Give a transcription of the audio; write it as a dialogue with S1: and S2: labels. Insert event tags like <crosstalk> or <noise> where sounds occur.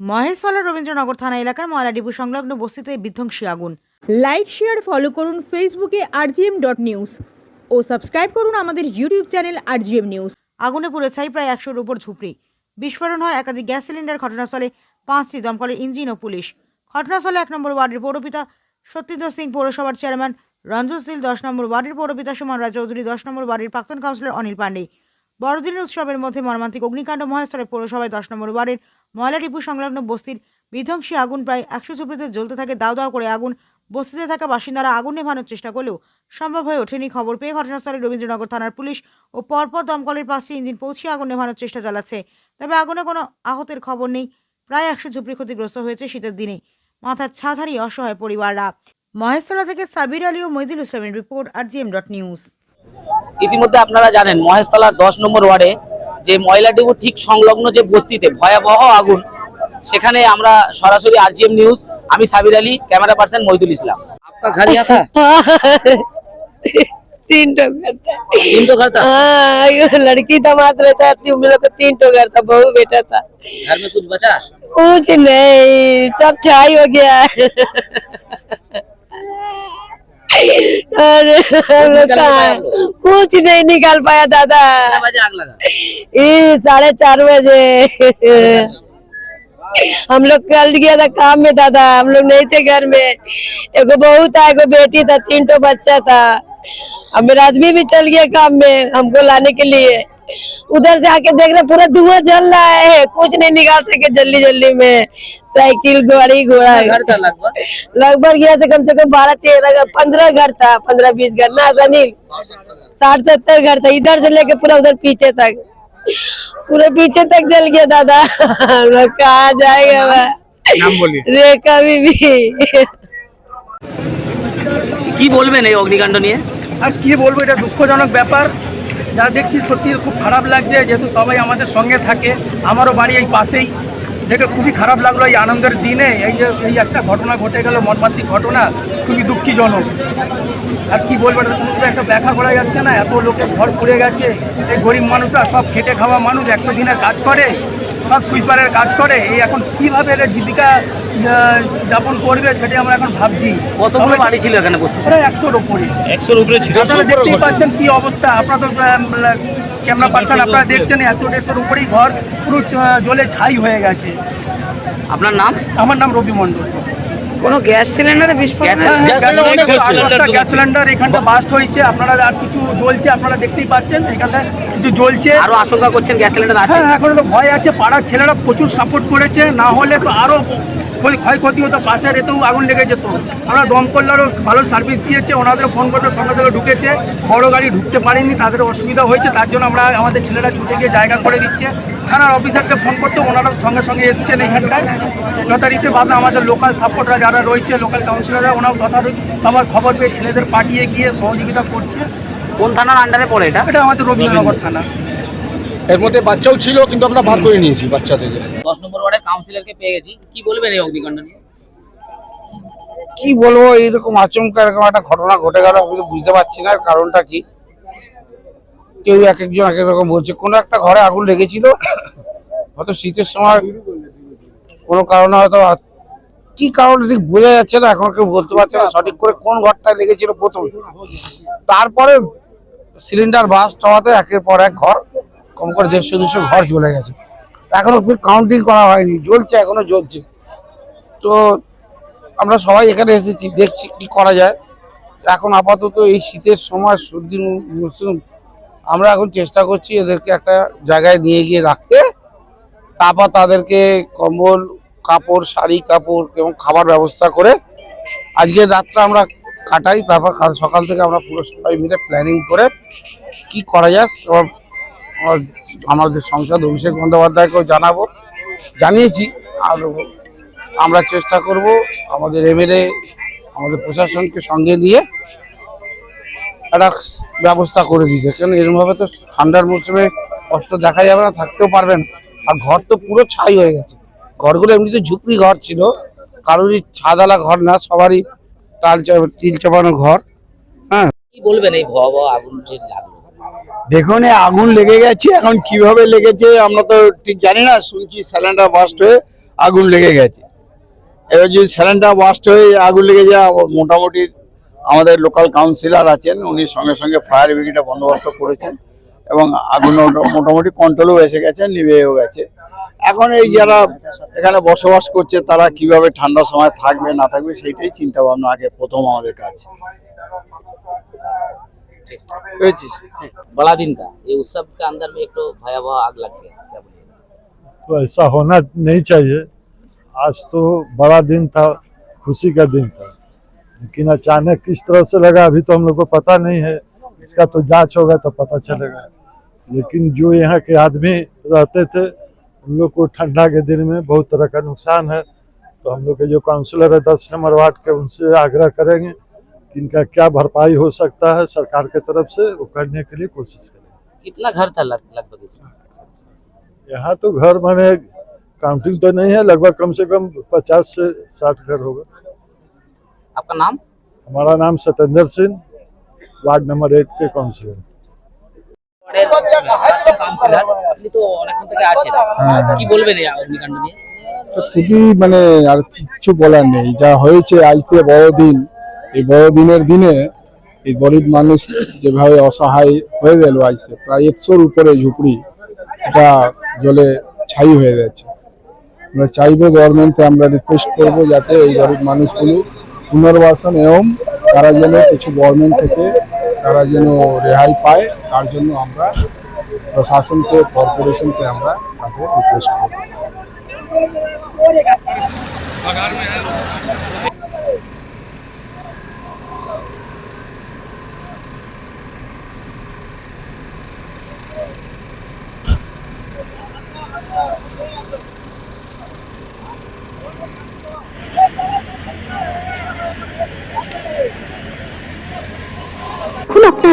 S1: মহেশতলা রবীন্দ্রনগর থানা এলাকার ময়লা ডিপু সংলগ্ন বস্তিতে বিধ্বংসী আগুন।
S2: লাইক শেয়ার ফলো করুন ফেসবুকে আরজিএম ডট নিউজ ও সাবস্ক্রাইব করুন আমাদের ইউটিউব চ্যানেল আরজিএম নিউজ
S1: আগুনে পুড়ে ছাই প্রায় একশোর উপর ঝুপড়ি। বিস্ফোরণ হয় একাধিক গ্যাস সিলিন্ডার ঘটনাস্থলে পাঁচটি দমকলের ইঞ্জিন ও পুলিশ। ঘটনাস্থলে এক নম্বর ওয়ার্ডের পৌরপিতা সত্যেন্দ্র সিং পৌরসভার চেয়ারম্যান রঞ্জন সিল দশ নম্বর ওয়ার্ডের পৌরপিতা সুমন রায় চৌধুরী, দশ নম্বর ওয়ার্ডের প্রাক্তন কাউন্সিলর অনিল পাণ্ডে বড়দিনের উৎসবের মধ্যে মর্মান্তিক অগ্নিকাণ্ড মহেশ্বরে পৌরসভায়, দশ নম্বর ওয়ার্ডের ময়লা ডিপু সংলগ্ন বস্তির বিধ্বংসী আগুন প্রায় একশো ঝুপড়িতে জ্বলতে থাকে, দাও দাও করে আগুন বস্তিতে থাকা বাসিন্দারা আগুন নেভানোর চেষ্টা করলেও সম্ভব হয়ে ওঠেনি খবর পেয়ে ঘটনাস্থলে রবীন্দ্রনগর থানার পুলিশ ও পরপর দমকলের পাঁচটি ইঞ্জিন পৌঁছে আগুন নেভানোর চেষ্টা চালাচ্ছে। তবে আগুনে কোনো আহতের খবর নেই। প্রায় একশো ঝুপড়ি ক্ষতিগ্রস্ত হয়েছে শীতের দিনে। মাথার ছাদ অসহায় পরিবাররা। মহেশতলা থেকে সাবির আলী ও মহিদুল ইসলামের report R GM dot news.
S3: ইতিমধ্যে আপনারা জানেন, মহেশতলা দশ নম্বর ওয়ার্ডে যে ময়লা ডিবু ঠিক সংলগ্ন যে বস্তিতে ভয়াবহ আগুন সেখানে আমরা সরাসরি আরজিএম নিউজ আমি সাবির আলী ক্যামেরা পার্সন মহিদুল ইসলাম आपका घर यहाँ था
S4: तीन ठो घर था
S3: तीन तो घर था
S4: हाँ ये लड़की दामाद रहता थी हम लोग को तीन ठो घर था बहू बेटा था
S3: घर में कुछ बचा
S4: कुछ नहीं सब छाई हो गया अरे हम लोग। कहाँ? कुछ नहीं निकाल पाया दादा। ये साढ़े चार बजे। हम लोग कल गया था काम में दादा। हम लोग नहीं थे घर में। एगो बहू था एगो बेटी था तीन तो बच्चा था। अब मेरा आदमी भी चल गया काम में हमको लाने के लिए। उधर से आके देख रहे पूरा धुआं जल रहा है कुछ नहीं निकाल सके जल्दी जल्दी में साइकिल गाड़ी घोड़ा
S3: घर था लगभग
S4: लगभग यहाँ से कम से कम बारह तेरह पंद्रह घर था पंद्रह बीस घर ना अनिल साठ सत्तर घर था इधर से लेके पूरा उधर पीछे तक पूरे पीछे तक जल गया दादा <laughs> हम लोग कहाँ जाएगा वह
S5: नाम बोलिए
S4: रेखा बीबी
S3: কি বলবেন এই অগ্নিকাণ্ড নিয়ে
S5: আর কি বলবো এটা দুঃখজনক ব্যাপার যা দেখছি সত্যি খুব খারাপ লাগছে, যেহেতু সবাই আমাদের সঙ্গে থাকে, আমারও বাড়ি এই পাশেই। দেখে খুবই খারাপ লাগল এই আনন্দের দিনে, এই যে এই একটা ঘটনা ঘটে গেল, মর্মান্তিক ঘটনা, খুবই দুঃখীজনক। আর কি বলব একটা ব্যাখ্যা করা যাচ্ছে না, এত লোকের ঘর পুড়ে গেছে, এই গরিব মানুষরা সব খেটে খাওয়া মানুষ, একশো দিনের কাজ করে। সব সুইপারের কাজ করে। এই এখন কীভাবে এটা জীবিকা যাপন করবে সেটা আমরা এখন ভাবছি।
S3: কতগুলো বাড়ি ছিল এখানে বসতে?
S5: প্রায় একশোর উপরে।
S6: একশোর উপরে ছিল।
S5: আপনারা দেখতেই পাচ্ছেন কি অবস্থা। আপনারা তো ক্যামেরা পার্সন আপনারা দেখছেন একশো দেড়শোর উপরেই ঘর পুরো জলে ছাই হয়ে গেছে।
S3: আপনার নাম?
S5: আমার নাম রবি মণ্ডল।
S4: কোনো গ্যাস সিলিন্ডারে বিস্ফোরণ
S3: গ্যাস
S6: সিলিন্ডার
S5: এখানটা বাস্ট হয়েছে। আপনারা আর কিছু জ্বলছে আপনারা দেখতেই পাচ্ছেন এখানটা কিছু জ্বলছে।
S3: আরও আশঙ্কা করছেন গ্যাস সিলিন্ডার আছে?
S5: হ্যাঁ এখন তো ভয় আছে পাড়ার ছেলেরা প্রচুর সাপোর্ট করেছে না হলে তো আরও ক্ষয়- ক্ষয়ক্ষতি হতো পাশের এতেও আগুন লেগে যেত। আমরা দমকলেরও ভালো সার্ভিস দিয়েছে ওনাদের ফোন করতে সঙ্গে সঙ্গে ঢুকেছে। বড় গাড়ি ঢুকতে পারেনি তাদের অসুবিধা হয়েছে তার জন্য আমরা আমাদের ছেলেরা ছুটে গিয়ে জায়গা করে দিচ্ছে। থানার অফিসারকে ফোন করতে ওনারা সঙ্গে সঙ্গে এসছেন এখানটায়। যথারীতি ভাবে আমাদের লোকাল সাপোর্টরা যারা রয়েছে লোকাল কাউন্সিলররা ওনাও যথারীতি সবার খবর পেয়ে ছেলেদের পাঠিয়ে গিয়ে সহযোগিতা করছে।
S3: কোন থানার আন্ডারে পড়ে এটা?
S5: এটা আমাদের রবীন্দ্রনগর থানা।
S6: এর মধ্যে বাচ্চাও ছিল কিন্তু আমরা ভাগ করে নিয়েছি বাচ্চাদেরকে
S3: দশ নম্বর ওয়ার্ডের কাউন্সিলরকে পেয়ে গেছি। কি বলবেন এই অগ্নিকাণ্ড নিয়ে?
S7: কি বলব এইরকম আচমকা এরকম একটা ঘটনা ঘটে গেল আমি তো বুঝতে পারছি না কারণটা কি? কেউ এক একজন এক এক রকম বলছে। কোনো একটা ঘরে আগুন লেগেছিল। হয়তো শীতের সময় কোনো কারণে হয়তো কি কারণে ঠিক বোঝা যাচ্ছে না, এখন কেউ বলতে পারছে না সঠিক করে কোন ঘরটায় লেগেছিল প্রথম। তারপরে সিলিন্ডার বাস্ট হওয়াতে একের পর এক ঘর, কম করে দেড়শো, দুশো ঘর জ্বলে গেছে। এখনও ফির কাউন্টিং করা হয়নি, জ্বলছে, এখনও জ্বলছে। তো আমরা সবাই এখানে এসেছি, দেখছি কি করা যায়। এখন আপাতত এই শীতের সময় সর্দি, মু- মরশুম আমরা এখন চেষ্টা করছি এদেরকে একটা জায়গায় নিয়ে গিয়ে রাখতে। তারপর তাদেরকে কম্বল, কাপড়, শাড়ি, কাপড় এবং খাবার ব্যবস্থা করে আজকে রাতটা আমরা কাটাই, তারপর কাল সকাল থেকে আমরা পুরো সবাই মিলে প্ল্যানিং করে কি করা যায় আমাদের সংসদ অভিষেক বন্দ্যোপাধ্যায়কেও জানাব। জানিয়েছি, আর আমরা চেষ্টা করব আমাদের এমএলএ আমাদের প্রশাসনকে সঙ্গে নিয়ে একটা ব্যবস্থা করে দিতে কেন এরমভাবে তো ঠান্ডার মৌসুমে কষ্ট দেখা যাবে না থাকতেও পারবে না। আর ঘর তো পুরো ছাই হয়ে গেছে। ঘরগুলো এমনিতে ঝুপড়ি ঘর ছিল। কারোরই ছাদালা ঘর না সবারই তাল চা- তিল চাপানো ঘর। হ্যাঁ।
S3: কি বলবেন এই ভয়াবহ আগুন যে লাগল?
S8: দেখুন এই আগুন লেগে গেছে এখন কীভাবে লেগেছে আমরা তো ঠিক জানি না শুনছি স্যালেন্ডার বাস্ট হয়ে আগুন লেগে গেছে। এবার যদি স্যালেন্ডার বাস্ট হয়ে আগুন লেগে যায় ও মোটামুটি আমাদের লোকাল কাউন্সিলর আছেন উনি সঙ্গে সঙ্গে ফায়ার ব্রিগেডে বন্দোবস্ত করেছেন এবং আগুন ওটা- মোটামুটি কন্ট্রোলও এসে গেছে নিভেও গেছে এখন এই যারা এখানে বসবাস করছে তারা কিভাবে ঠান্ডার সময় থাকবে না থাকবে সেইটাই চিন্তা ভাবনা আগে প্রথম আমাদের কাছে বুঝেছিস
S3: बड़ा दिन था ये उत्सव के अंदर में एक तो भयावह आग लग गया क्या बोलिएगा
S9: तो ऐसा होना नहीं चाहिए आज तो बड़ा दिन था खुशी का दिन था लेकिन अचानक किस तरह से लगा अभी तो हम लोग को पता नहीं है। इसका तो जाँच होगा तो पता चलेगा। लेकिन जो यहाँ के आदमी रहते थे उन लोग को ठंडा के दिन में बहुत तरह का नुकसान है। तो हम लोग के जो काउंसलर है दस नंबर वार्ड के उनसे आग्रह करेंगे कि इनका क्या भरपाई हो सकता है सरकार के तरफ़ से वो करने के लिए कोशिश करेंगे।
S3: कितना घर था लग, लगभग
S9: यहाँ तो घर माने काउंटिंग तो नहीं है लगभग कम से कम पचास से साठ घर होगा।
S3: आपका नाम
S9: हमारा नाम सत्येंद्र सिंह वार्ड नंबर एक के काउंसिलर
S3: কাউন্সিলর আপনি তো অনেকক্ষণ থেকে আছেন কি বলবেন এই অগ্নিকাণ্ড নিয়ে
S6: তো খুবই মানে আর কিছু বলার নেই যা হয়েছে আজ থেকে বড়দিন এই বড়দিনের দিনে এই গরিব মানুষ যেভাবে অসহায় হয়ে গেল আজ থেকে প্রায় একশোর উপরে ঝুপড়ি এটা জলে ছাই হয়ে যাচ্ছে আমরা চাইবো গভর্নমেন্টকে আমরা রিকোয়েস্ট করবো যাতে এই গরিব মানুষগুলো পুনর্বাসন এবং তারা যেন কিছু গভর্নমেন্ট থেকে তারা যেন রেহাই পায়, তার জন্য আমরা প্রশাসনকে কর্পোরেশনকে আমরা তাদের রিকোয়েস্ট করব।